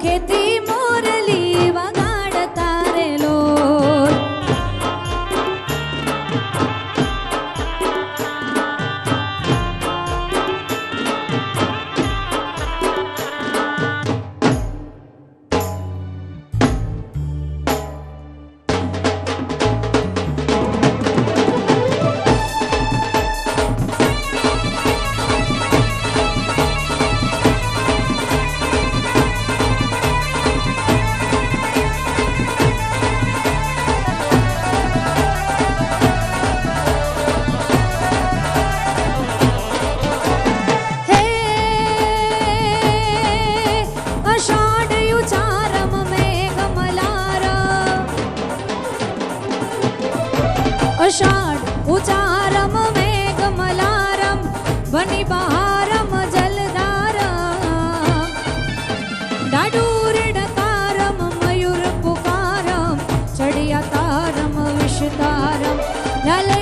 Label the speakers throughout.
Speaker 1: que te Dale.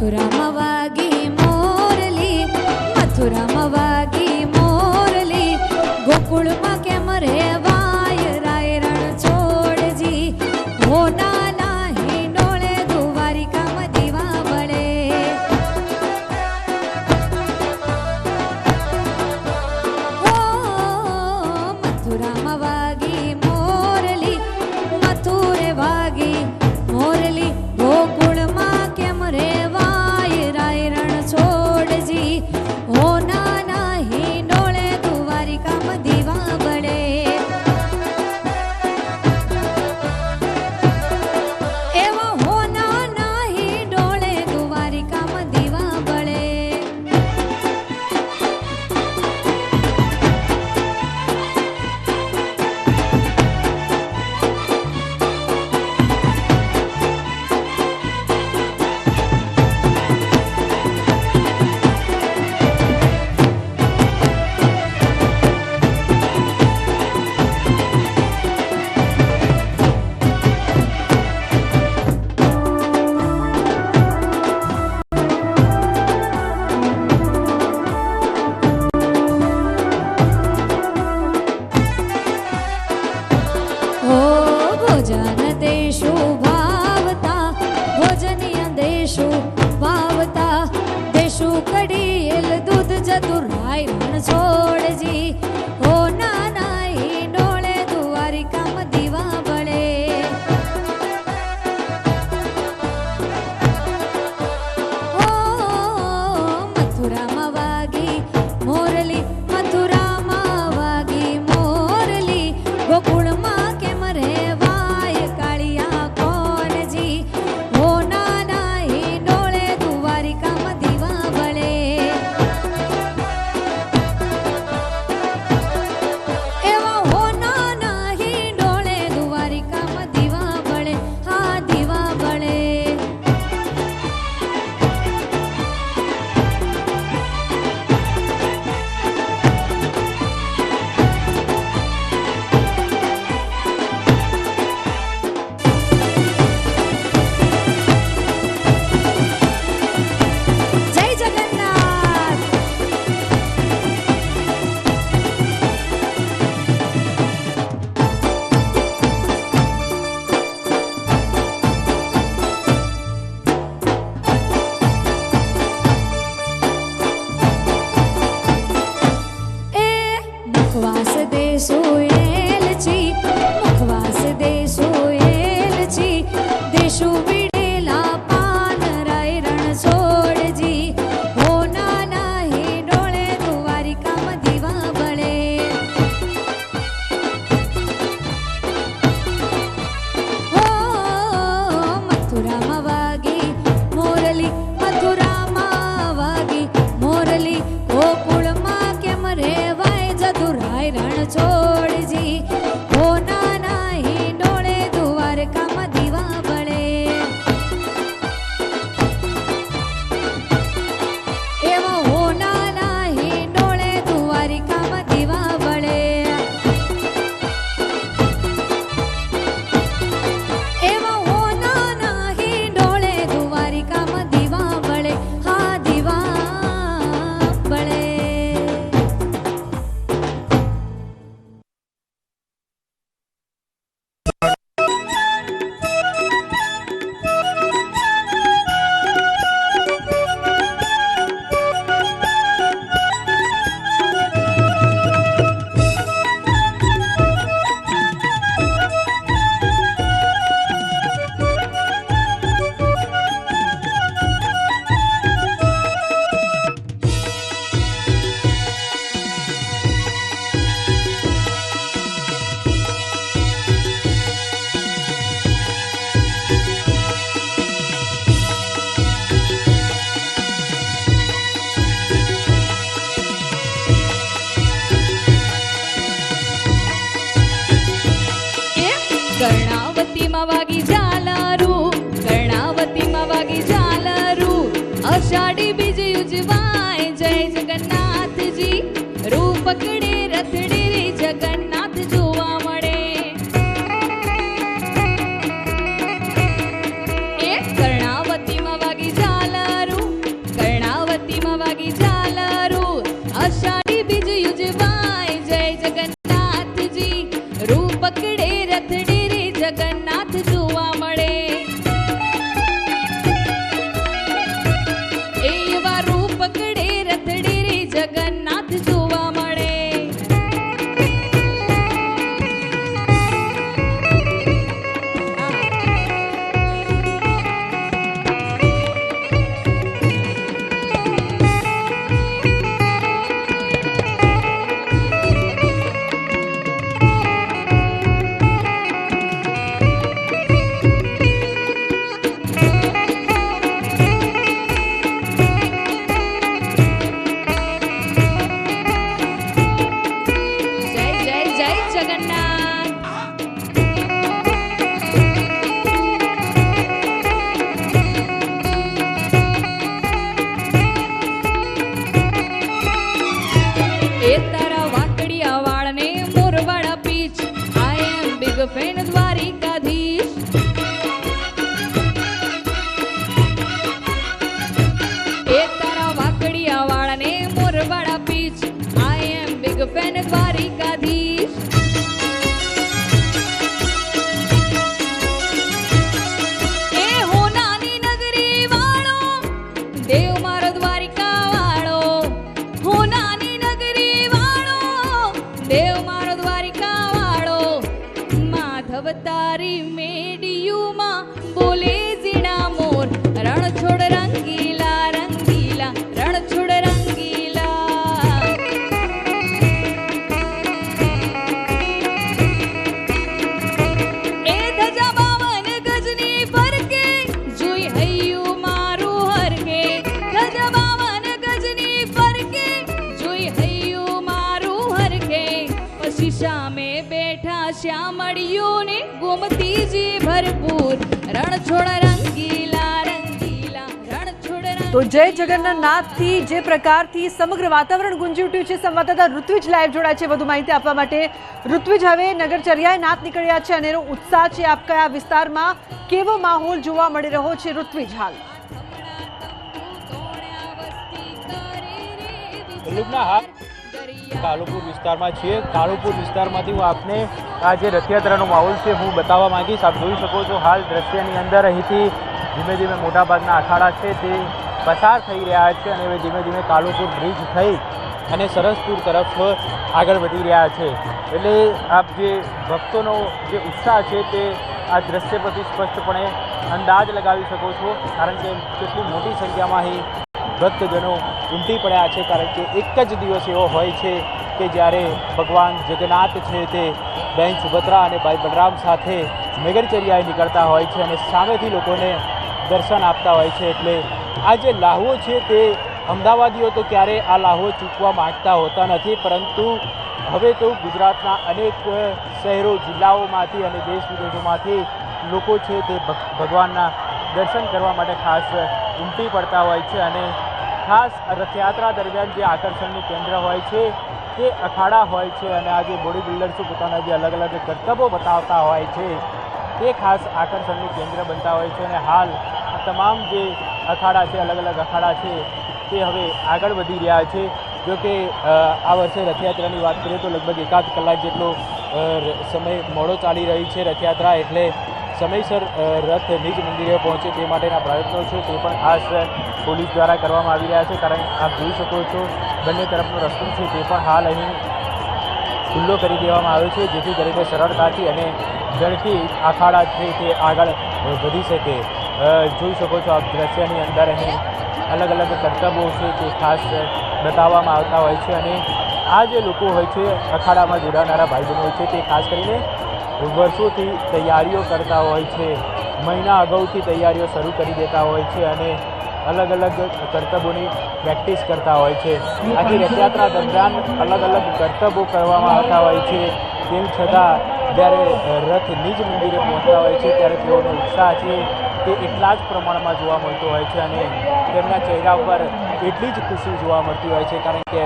Speaker 1: ಮಧುರಮವಾಗಿ ಮೋರಲಿ ಮಧುರಮವಾಗಿ मन छोड़ जी हो
Speaker 2: पकड़े શ્યામળિયું ને ગોમતીજી ભરપૂર. રણ છોડ રંગીલા રંગીલા રણ છોડ
Speaker 3: તો જય જગન્નાથથી જે પ્રકારથી સમગ્ર વાતાવરણ ગુંજી ઉઠ્યું છે સંવાદદાતા ઋત્વિજ લાઈવ જોડાય છે વધુ માહિતી આપવા માટે. ઋત્વિજ હવે નગરચર્યાએ નાથ નીકળ્યા છે અને એનો ઉત્સાહ છે આપ કયા વિસ્તારમાં કેવો માહોલ જોવા મળી રહ્યો છે ઋત્વિજ હાલ.
Speaker 4: હા કાલુપુર વિસ્તારમાં છીએ. કાલુપુર વિસ્તારમાંથી હું આપને આ જે રથયાત્રાનો માહોલ છે હું બતાવવા માંગીશ. આપ જોઈ શકો છો હાલ દ્રશ્યની અંદર અહીંથી ધીમે ધીમે મોટાભાગના અખાડા છે તે પસાર થઈ રહ્યા છે અને હવે ધીમે ધીમે કાલુપુર બ્રિજ થઈ અને સરસપુર તરફ આગળ વધી રહ્યા છે. એટલે આપ જે ભક્તોનો જે ઉત્સાહ છે તે આ દ્રશ્ય પરથી સ્પષ્ટપણે અંદાજ લગાવી શકો છો. કારણ કે કેટલી મોટી સંખ્યામાં અહીં ભક્તજનો ઉમટી પડ્યા છે કારણ કે એક જ દિવસ એવો હોય છે કે જ્યારે ભગવાન જગન્નાથ છે તે બહેન સુભદ્રા અને ભાઈ બલરામ સાથે નગરચર્યાએ નીકળતા હોય છે અને સામેથી લોકોને દર્શન આપતા હોય છે. એટલે આ જે લાહવો છે તે અમદાવાદીઓ તો ક્યારે આ લાહવો ચૂકવા માંગતા હોતા નથી, પરંતુ હવે તો ગુજરાતના અનેક શહેરો, જિલ્લાઓમાંથી અને દેશ વિદેશોમાંથી લોકો છે તે ભગ- ભગવાનના દર્શન કરવા માટે ખાસ ઉમટી પડતા હોય છે અને ખાસ રથયાત્રા દરમિયાન જે આકર્ષણનું કેન્દ્ર હોય છે, તે અખાડા હોય છે અને આ જે બોડી બિલ્ડર્સો પોતાના જે અલગ અલગ કરતબો બતાવતા હોય છે, તે ખાસ આકર્ષણનું કેન્દ્ર બનતા હોય છે અને હાલ તમામ જે અખાડા છે, અલગ અલગ અખાડા છે, તે હવે આગળ વધી રહ્યા છે. જો કે આ વર્ષે રથયાત્રાની વાત કરીએ તો લગભગ એકાદ કલાક જેટલો સમય મોડો ચાલી રહી છે રથયાત્રા એટલે સમયસર રથ નિજ મંદિરે પહોંચે તે માટેના પ્રયત્નો છે, તે પણ ખાસ પોલીસ દ્વારા કરવામાં આવી રહ્યા છે. કારણ આપ જોઈ શકો છો, બંને તરફનો રસ્તો છે, તે પણ હાલ અહીં ખુલ્લો કરી દેવામાં આવ્યો છે, જેથી કરીને સરળતાથી અને ઝડપી અખાડા છે તે આગળ વધી શકે. જોઈ શકો છો આપ દ્રશ્યની અંદર અહીં અલગ અલગ કરતબો છે તે ખાસ બતાવવામાં આવતા હોય છે અને આ જે લોકો હોય છે, અખાડામાં જોડાનારા ભાઈ બહેનો હોય છે તે ખાસ કરીને વર્ષોથી તૈયારીઓ કરતા હોય છે. મહિના અગાઉથી તૈયારીઓ શરૂ કરી દેતા હોય છે અને અલગ અલગ કરતબોની પ્રેક્ટિસ કરતા હોય છે. આથી રથયાત્રા દરમિયાન અલગ અલગ કરતબો કરવામાં આવતા હોય છે. તેમ છતાં, જ્યારે રથ નિજ મંદિરે પહોંચતા હોય છે, ત્યારે તેઓનો ઉત્સાહ છે તે એટલા જ પ્રમાણમાં જોવા મળતો હોય છે અને તેમના ચહેરા ઉપર એટલી જ ખુશી જોવા મળતી હોય છે. કારણ કે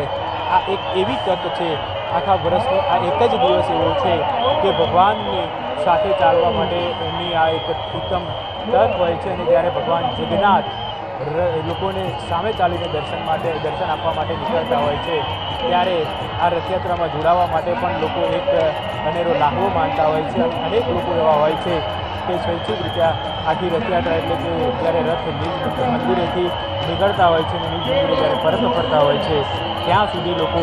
Speaker 4: આ એક એવી તક છે આખા વર્ષનો આ એક જ દિવસ એવો છે કે ભગવાનની સાથે ચાલવા માટે એમની આ એક ઉત્તમ તક હોય છે અને ત્યારે ભગવાન જગન્નાથ લોકોને સામે ચાલીને દર્શન માટે, દર્શન આપવા માટે નીકળતા હોય છે, ત્યારે આ રથયાત્રામાં જોડાવા માટે પણ લોકો એક અનેરો લાહવો માનતા હોય છે. અને અનેક લોકો એવા હોય છે કે સ્વૈચ્છિક રીતે આખી રથયાત્રા એટલે કે જ્યારે રથ નિજ મંદિરેથી નીકળતા હોય છે અને નિજ મંદિરે જ્યારે પરત ફરતા હોય છે, ત્યાં સુધી લોકો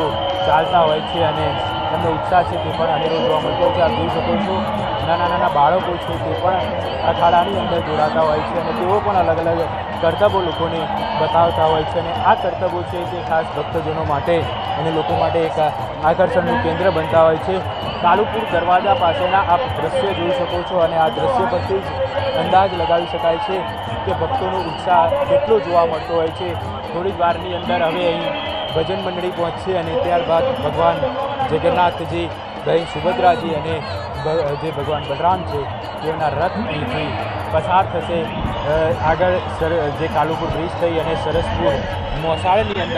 Speaker 4: ચાલતા હોય છે અને એમનો ઉત્સાહ છે તે પણ અનેરો જોવા મળતો છે. આપ જોઈ શકો છો, નાના નાના બાળકો છે તે પણ અખાડાની અંદર જોડાતા હોય છે અને તેઓ પણ અલગ અલગ કર્તવ્યો લોકોને બતાવતા હોય છે અને આ કરતબો છે તે ખાસ ભક્તજનો માટે અને લોકો માટે એક આકર્ષણનું કેન્દ્ર બનતા હોય છે. કાલુપુર દરવાજા પાસેના આપ દ્રશ્ય જોઈ શકો છો અને આ દ્રશ્ય પરથી જ અંદાજ લગાવી શકાય છે કે ભક્તોનો ઉત્સાહ કેટલો જોવા મળતો હોય છે. થોડી જ વારની અંદર હવે અહીં ભજન મંડળી પહોંચશે અને ત્યારબાદ ભગવાન જગન્નાથજી બહેન સુભદ્રાજી અને જે ભગવાન બલરામ છે તેમના રથ અહીંથી પસાર થશે. આગળ જે કાલુપુર બ્રિજ થઈ અને સરસપુર મોસાળની અંદર